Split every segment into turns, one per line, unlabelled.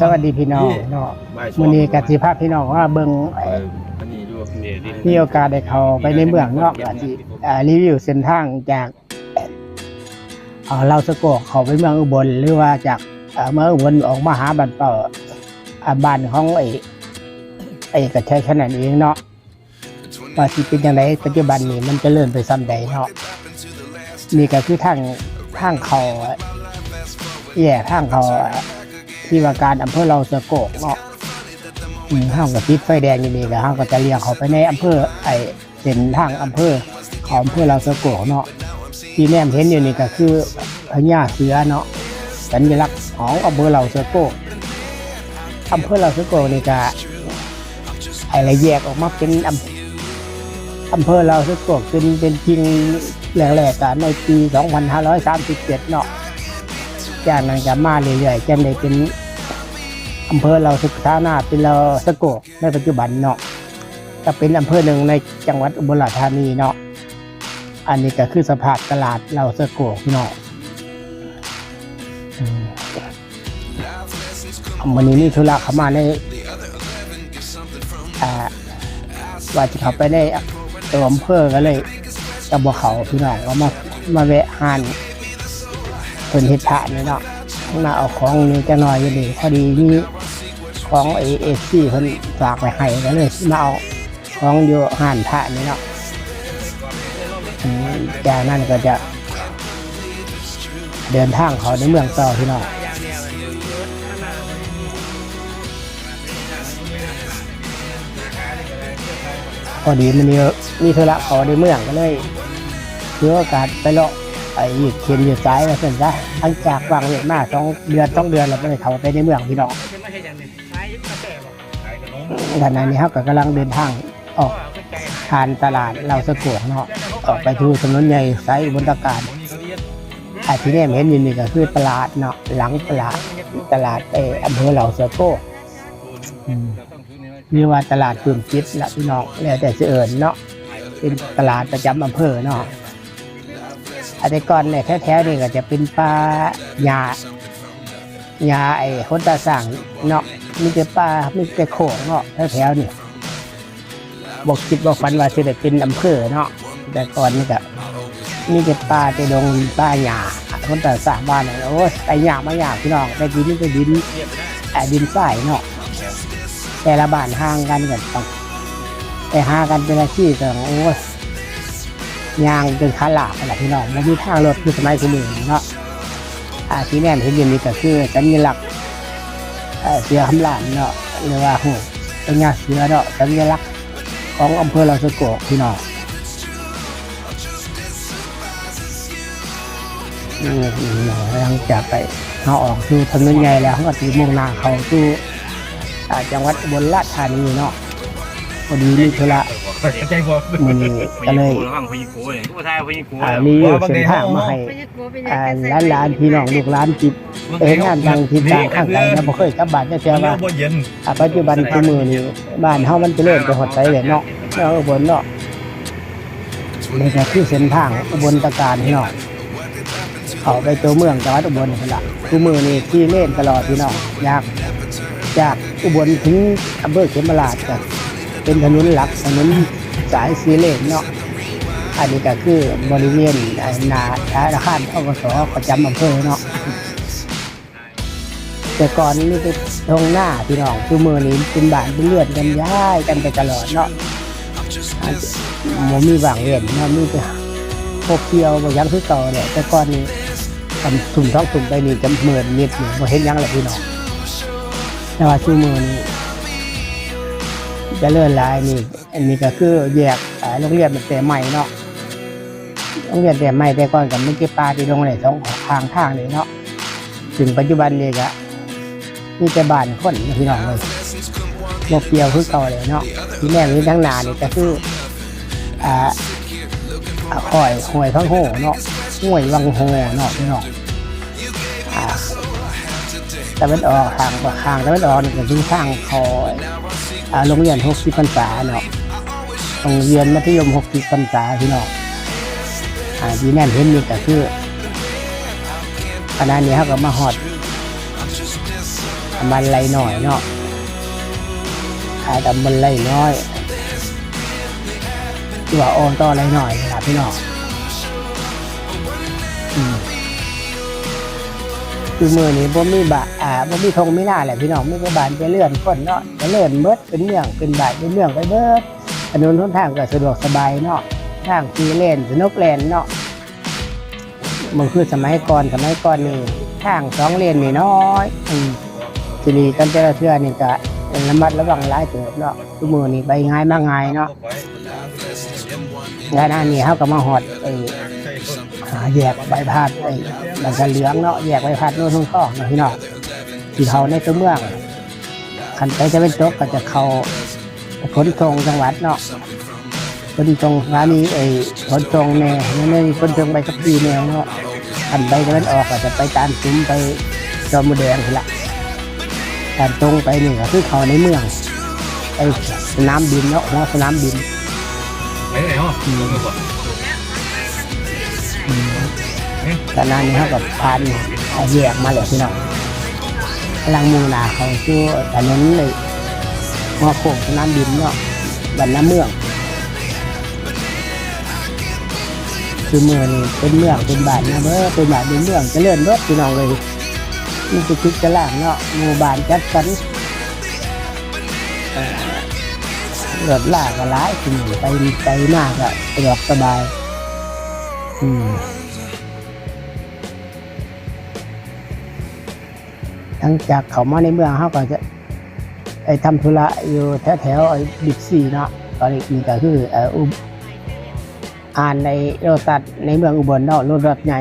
สวัสดีพี่น้องเนาะมื้อนี้กสิพาพี่น้องว่าเบิ่ง
เอออันนี้ดู
เนี่ยดิน
มีโอกาสได้เข้าไปในเมืองเนาะก็สิอ่ารีวิวเส้นทางจากเอ่อเราวสะโกกเข้าไปเมืองอุบลหรือว่าจากเอ่อเมืองอุบลออกมาหาบ้านเป่าอ่าบ้านของไอ้ไอ้กระชัยขนาดเองเนาะว่าสิเป็นจังไดปัจจุบันนี้มันเจะเริ่มไปซ้ำใดเนาะนี่ก็คือทางทางเขาแย่ทางเขา ที่ว่าการอำเภอเราสะโกกเนาะอืมห้างกับติดไฟแดงอยู่นี่แล้วห้างก็จะเลี้ยงเขาไปในอำเภอไอเส้นทางอำเภอของอำเภอเราสะโกกเนาะที่แนมเห็นอยู่นี่ก็คือพญาเสือเนาะสัญลักษณ์ของอำเภอเราสะโกกอำเภอเราสะโกกนี่ก็ไอะไรแยกออกมาเป็นอำอำเภอเราสะโกกเป็นเป็นจริงแรกๆกันในปี 2537 เนาะ จากนั้นก็มาเรื่อยๆจนได้เป็นอำเภอเราศึกษานาเป็นเราสะโกกในปัจจุบันเนาะก็เป็นอำเภอหนึ่งในจังหวัดอุบลราชธานีเนาะอันนี้ก็คือสภาพตลาดเราสะโกกเนาะวันนี้นี่ธุระเข้ามาในว่าจะเข้าไปในตัวอำเภอก็เลยตะบัวเขาพี่น้องก็มามาแวะหาน เพิ่นเฮ็ดพระนี่เนาะมาเอาของนี่จะน้อยอยู่ดีพอดีมีของเอเอซีเพิ่นฝากไปให้ก็เลยมาเอาของอยู่ห่านพระนี่เนาะจากนั้นก็จะ เดินทางเขาในเมืองต่อพี่น้องพอดีมันมีมีธุระเขาในเมืองก็เลยถือโอกาสไปเลาะ ไปยืดเขียนอยืดสายมาเส้นซะหลังจากวางเวียนมาสองเดือนต้องเดือนเราก็เลยเข้าไปในเมืองพี่น้อง
จะไม่ใช่อย่างนี้ใช้กระแสบอกขายขนม
ขณะนี้ครับก็กำลังเดินทางออกทานตลาดเราสะกวเนาะออกไปทูถนนใหญ่ไซอุบลตะการไอ้ที่นี่เห็นอยู่นี่ก็คือตลาดเนาะหลังตลาดตลาดเอออำเภอเหล่าเสือโก้อืมหรือว่าตลาดปืมจิตละพี่น้องแล้วแต่จะเอิญเนาะเป็นตลาดประจำอำเภอเนาะ อันแต่ก่อนเนี่ยแท้ๆนี่ก็จะเป็นปลาหยาหยาไอ้คนตาสั่งเนาะมีแต่ปลามีแต่โขงเนาะแถวๆนี่บอกคิดบอกฝันว่าจะได้เป็นอำเภอเนาะแต่ก่อนนี่ก็มีแต่ปลาแต่ดงปลาหยาคนตาสั่งบ้านเนี่ยโอ้ยไปหยามาหยาพี่น้องแต่ดินนี่ก็ดินไอ้ดินทรายเนาะแต่ละบ้านห่างกันกันต้องไปหากันเป็นอาชีพแต่โอ้ ยางจนขาหลาบอะไรพี่น้องมันมีทางรถคือสมัยคุณมือเนาะอาที่แน่นเห็นอยู่นี่ก็คือสัญลักษณ์เอ่อเสือคำลานเนาะหรือว่าหูเป็นงาเสือเนาะสัญลักษณ์ของอำเภอเราสะโกพี่น้องนี่หลังจากไปเขาออกสู่ถนนใหญ่แล้วเขาก็ตีมุ่งหน้าเขาสู่จังหวัดอุบลราชธานีเนาะพอดีมีธุระ
ใจบ่
มือนี้ก็เลย
ฟังพยิโก้เลยผู้ชายพยิโก้
อ่ารีวิวเส้นทางมาให้อ่าร้านร้านพี่น้องลูกร้านจิบเอ้งานทางทิศทางข้างไกลนะบ่เคยกลับบ้านจะเจอว่า
บ่เย็น
อ่าปัจจุบันคือมือนี้บ้านเฮามันเจริญไปหดไปเลยเนาะเนาะบลเนาะนี่ก็คือเส้นทางบลตะการพี่น้องเขาไปตัวเมืองจังหวัดอุบลนี่ล่ะคือมือนี้ที่เล่นตลอดพี่น้องยากจากอุบลถึงอำเภอเขมราชก็เป็นถนนหลักถนน สายสีเลนเนาะอันนี้ก็คือบริเวณอ่าหนาธนาคารทกสประจำอำเภอเนาะแต่ก่อนนี่เป็นตรงหน้าพี่น้องคือมือนี้เป็นบานเป็นเลือดกันย้ายกันไปตลอดเนาะหมมีบางเวียนเนาะมีแต่พวกเที่ยวบางยังคือเก่าเนี่ยแต่ก่อนนี้ทำสุ่มท้องสุ่มไปนี่จะเหมือนนิดหนึ่งบ่เห็นยังเลยพี่น้องแต่ว่าชื่อมือนี้ จะเลื่อนลายนี่ อันนี้ก็คือแยกโรงเรียนมันแต่ใหม่เนาะโรงเรียนแต่ใหม่แต่ก่อนกับไม่เก็บปลาที่โรงเรียนสองทางทางเลยเนาะถึงปัจจุบันเลยก็มีแต่บ้านคนนะพี่น้องเลยโมเปียวคือเก่าเลยเนาะที่แม่มีทั้งนานี่ก็คืออ่าอ่อยหวยพังโหเนาะห้วยวังโหเนาะพี่น้องอ่า ต่เป็นออกทางกว่าทางต่เป็นออกนี่ก็คือทางคอยอ่าโรงเรียนหกสิบพรรษาเนาะโรงเรียนมัธยมหกสิบพรรษาพี่น้องอ่าที่แน่นเห็นนี่ก็คือขณะนี้เขาก็มาหอดตำบลไรหน่อยเนาะขายตำบลไรน้อยที่ว่าโอนต่อไรหน่อยนะครับพี่น้อง คือมือนี้บ่มีบะอ่าบ่มีธงไม่น่าแหละพี่น้องไม่ก็บานจะเลื่อนคนเนาะจะเลื่อนเบิดเป็นเมืองเป็นบาทเป็นเมืองไปเบิดถนนหนทางก็สะดวกสบายเนาะทางฟรีเลนสนุกเลนเนาะมันคือสมัยก่อนสมัยก่อนนี่ทางสองเลนนี่น้อยอืมทีนี้กันแต่ละเทื่อนี่ก็ระมัดระวังหลายเติบเนาะทุกมือนี่ไปง่ายมาง่ายเนาะงานอันนี้เขาก็มาหอดไอ้ หาแยกใบพัดไอ้มันจะเหลืองเนาะแยกใบพัดโน่นทุ่งข้องเนาะพี่น้องที่เขาในตัวเมืองคันไปจะเป็นจกก็จะเขาขนส่งจังหวัดเนาะขนส่งร้านนี้ไอ้ขนส่งแน่นั่นนี่ขนส่งไปสักปีแน่เนาะคันไปจะเป็นออกก็จะไปตามซุ้มไปจอมแดงนี่ละการตรงไปนี่ก็คือเขาในเมืองไอ้สนามบินเนาะหัวสนามบิน
ไปไหนฮะลงไปก่อน
ตอนนั้นนี่เขากับพันเอาแยกมาเลยพี่น้องกำลังมูหนาเขาชื่อถนนเลยมาโคงสนามบินเนาะบันน้ำเมืองคือเมืองนี่เป็นเมืองเป็นบ้านนะเด้อเป็นบ้านเป็นเมืองจะเลื่อนรถพี่น้องเลยนี่คือคิดจะล่างเนาะหมู่บ้านจัดสรรเอ่อรถลากก็ร้ายขึ้นไปไปมากอะสะดวกสบาย อืมหลังจากเขามาในเมืองเขาก็จะไปทำธุระอยู่แถวแถวๆไอ้บิ๊กซีเนาะตอนนี้มีก็คืออ่ออุบอ่านในโรตัสในเมืองอุบลเนาะรถรถใหญ่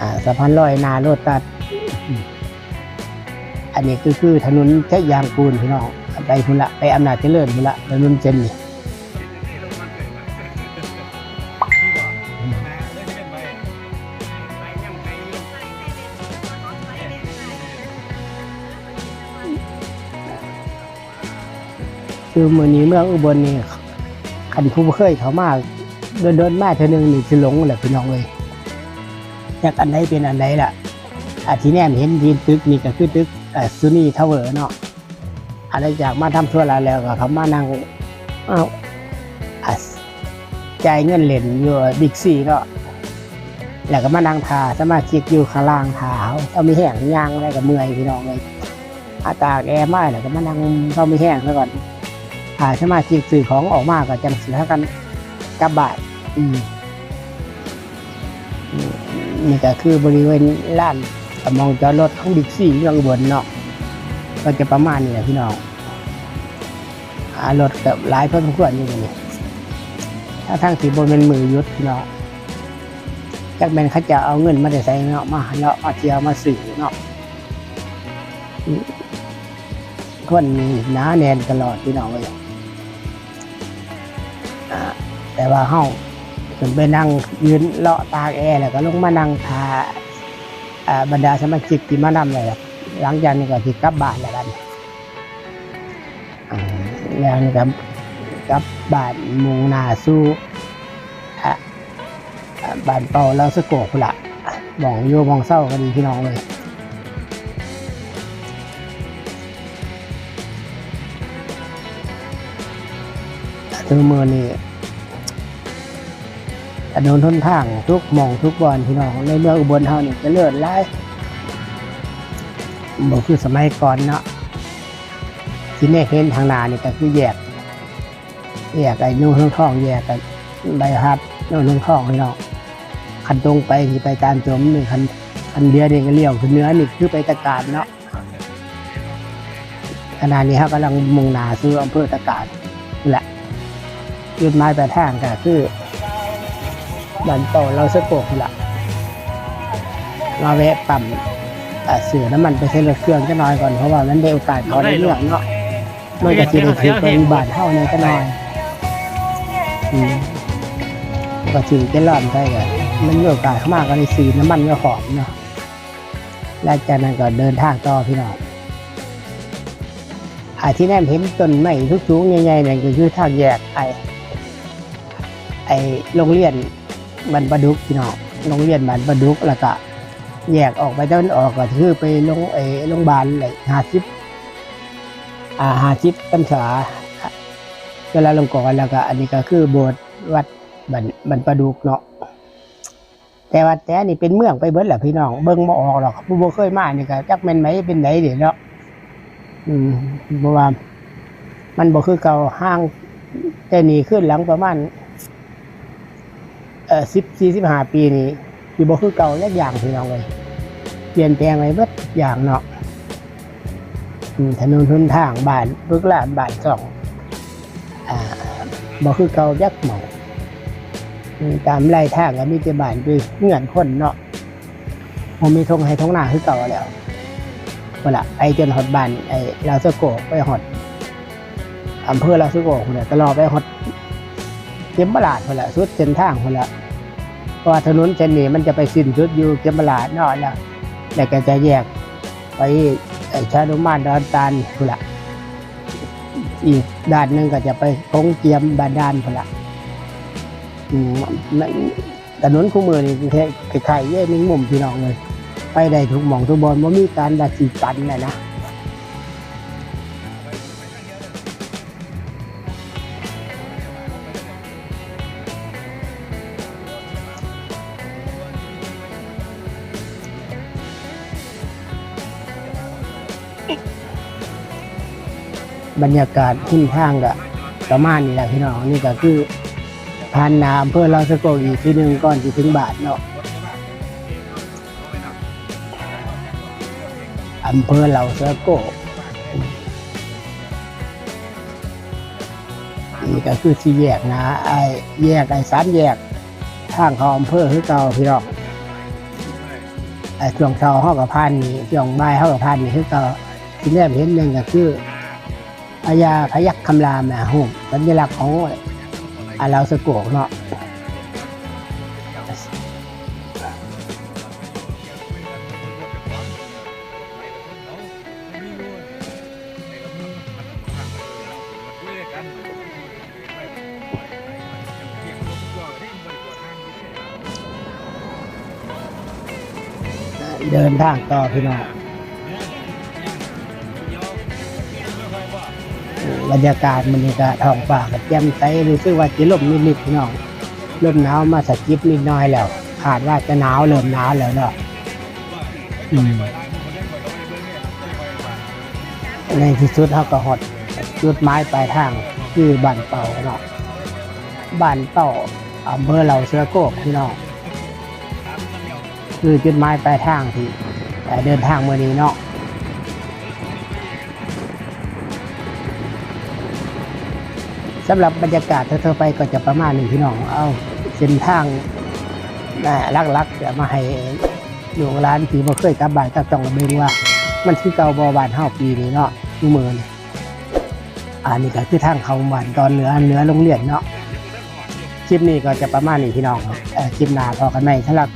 อ่าสะพานลอยนาโรตัสอืมอันนี้ก็คือถนนแค่ยางปูนพี่น้องไปพุ่นละไปอำนาจเจริญพุ่นละถนนเจนนี่ คือมือนี้เมืองอุบลนี่คันผู้บ่เคยเขามาเดินเดินๆมาเท่านึงนี่สิหลงแหละพี่น้องเลยจากอันไหนเป็นอันไหนล่ะอาที่แนมเห็นทีตึกนี่ก็คือตึกซูนี่ทาวเวอร์เนาะอันนี้จากมาทำธุระแล้วก็เขามานั่งเอาอะจ่ายเงินเหรียญอยู่บิ๊กซีเนาะแล้วก็มานั่งทาสมาชิกอยู่ข้างล่างทาเขาเอามีแห้งย่างอะไรกับเมื่อยพี่น้องเลยอากาศแอร์ไม่แล้วก็มานั่งเขามีแห้งซะก่อน หาสมาชิกสื่อของออกมาก็จังสิถ้ากันกลับบาทอืมนี่ก็คือบริเวณลานมองจอดรถของบิ๊กซี่เรื่องบนเนาะก็จะประมาณนี้แหละพี่น้องหารถกับหลายพอสมควรอยู่นี้ถ้าทางสีบนเป็นมือยุดพี่น้องจักแมนเขาจะเอาเงินมาได้ใส่เนาะมาเนาะมาเทียวมาสื่อเนาะอืมคนนี้หนาแน่นตลอดพี่น้องเลย แต่ว่าเฮาถึงไปนั่งยืนเลาะตากแอร์แล้วก็ลงมานั่งทาบรรดาสมาชิกที่มานำเลยหลังจากนี้ก็สิกลับบ้านแล้วกันอ่าแล้วนี่ก็กลับบ้านมุงนาสู้อะบ้านเป่าแล้วสะโกกละมองอยู่มองเศร้าก็ดีพี่น้องเลยถึงมือนี่ นนทนทางทุกหมองทุกบอนพี่น้องในเมืองอุบลเฮานี่จะเลื่อนไล่บอกคือสมัยก่อนเนาะที่แน่เห็นทางนานี่ก็คือแยกแยกไอ้นู่นเรื่องทองแยกกันใบฮัดนู่นเรื่องทองพี่น้องคันตรงไปที่ไปตามจมนี่คันคันเดียเดียก็เลี้ยวคือเนื้อนี่คือไปตะการเนาะขณะนี้ครับกำลังมุ่งหนาสู่อำเภอตะการแหละ จุดหมายปลายทางก็คือ บันโตเราสะโกกนี่ละมาแวะปั๊มเสือน้ำมันไปใช้รถเครื่องจะน้อยก่อนเพราะว่ามันได้โอกาสเขาในเรื่องเนาะมันก็จะได้ถือเป็นบาทเท่าในก็น้อยก็ถือจะรอดได้ก็มันมีโอกาสเขามาก็ได้ซื้อน้ำมันก็หอมเนาะแล้วจากนั้นก็เดินทางต่อพี่น้องอาที่แนมเห็นต้นไม้ทุกสูงๆใหญ่ๆเนี่ยก็คือทางแยกไอไอโรงเรียน บ้านประดุกพี่น้องโรงเรียนบ้านประดุกแล้วก็แยกออกไปตะวันออกก็คือไปโรงไอ้โรงพยาบาลเลยหาชิปอ่าหาชิปปัญษาเวลาลงก่อนแล้วก็อันนี้ก็คือโบสถ์วัดบันบันประดุกเนาะแต่ว่าแต่นี่เป็นเมืองไปเบิดแหละพี่น้องเบิ่งบ่ออกหรอกผู้บ่เคยมานี่ก็จักแม่นไหมเป็นไหนเดี๋ยวเนาะอืมเพราะว่ามันบ่คือเก่าห้างแต่นี่ขึ้นหลังประมาณ เอ่อสิบสี่สิบห้าปีนี้ที่บ่คือเก่าและอย่างพี่น้องเลยเปลี่ยนแปลงไปเบิดอย่างเนาะถนนทุนทางบานลูกหลานบานสองอ่าบ่คือเก่ายักหมองตามไร่ทางก็มีแต่บานคือเงื่อนคนเนาะผมมีทงให้ทงหน้าคือเก่าแล้วเวลาไปจนฮอดบานไอ้ลาสโกไปฮอดอำเภอลาสโกพุ่นน่ะตลอดไปฮอด ข็มบลาดคนละสุดเส้นทางคนละเพราะว่าถนนเส้นนี้มันจะไปสิ้นสุดอยู่เข็มบลาดนอกแล้วแล้วก็จะแยกไปไอ้ชาดุมานดอนตาลคนละอีกด้านหนึ่งก็จะไปคงเจียมบาดาลคนละอืมมันถนนคู่มือนี่คล้ายๆเย่นิ่งมุมพี่น้องเลย ไปได้ทุกหม่องทุกบอลว่ามีการดัดสีกันนะนะ บรรยากาศขึ้นทางก็ประมาณนี้แหละพี่น้องนี่ก็คือผ่านนาอำเภอเราสะโกกอีกทีหนึ่งก่อนที่ถึงบาทเนาะอำเภอเราสะโกกนี่ก็คือที่แยกนะไอ้แยกไอ้สามแยกทางเขาอำเภอคือเก่าพี่น้องไอ้ช่วงเช้าห้ากับพันนี่ช่วงบ่ายห้ากับพันนี่คือเก่าที่แรกเห็นหนึ่งก็คือ พญาพยัคฆ์คำรามนะหุ่มสัญลักษณ์ของอาลาวสะโกกเนาะเดินทางต่อพี่น้อง บรรยากาศมันนี่ก็ท้องฟ้าก็แจ่มใสรู้สึกว่าจะลมนิดๆพี่น้องลมหนาวมาสะกิดนิดน้อยแล้วขาดว่าจะหนาวเริ่มหนาวแล้วเนาะอืมในที่สุดเขาก็หดจุดไม้ปลายทางคือบ้านเป่าเนาะบ้านเป่าอำเภอเหล่าเสือโกกพี่น้องคือจุดหมายปลายทางที่เอ่อเดินทางเมื่อนี้เนาะ สำหรับบรรยากาศเธอๆไปก็จะประมาณนี้พี่น้อง เอาเส้นทางน่าลักๆเดี๋ยวมาให้หลวงร้านที่บ่เคยกลับบ้านกับจังหวัดเบงว่า มันคือเก่าบ่บานเฮาปีนี้เนาะอยู่มือนี่อันนี้ก็คือทางเขาบ้านตอนเหนือเหนือโรงเรียนเนาะคลิปนี้ก็จะประมาณนี้พี่น้องคลิปหน้าพอกันไหมสำหรับ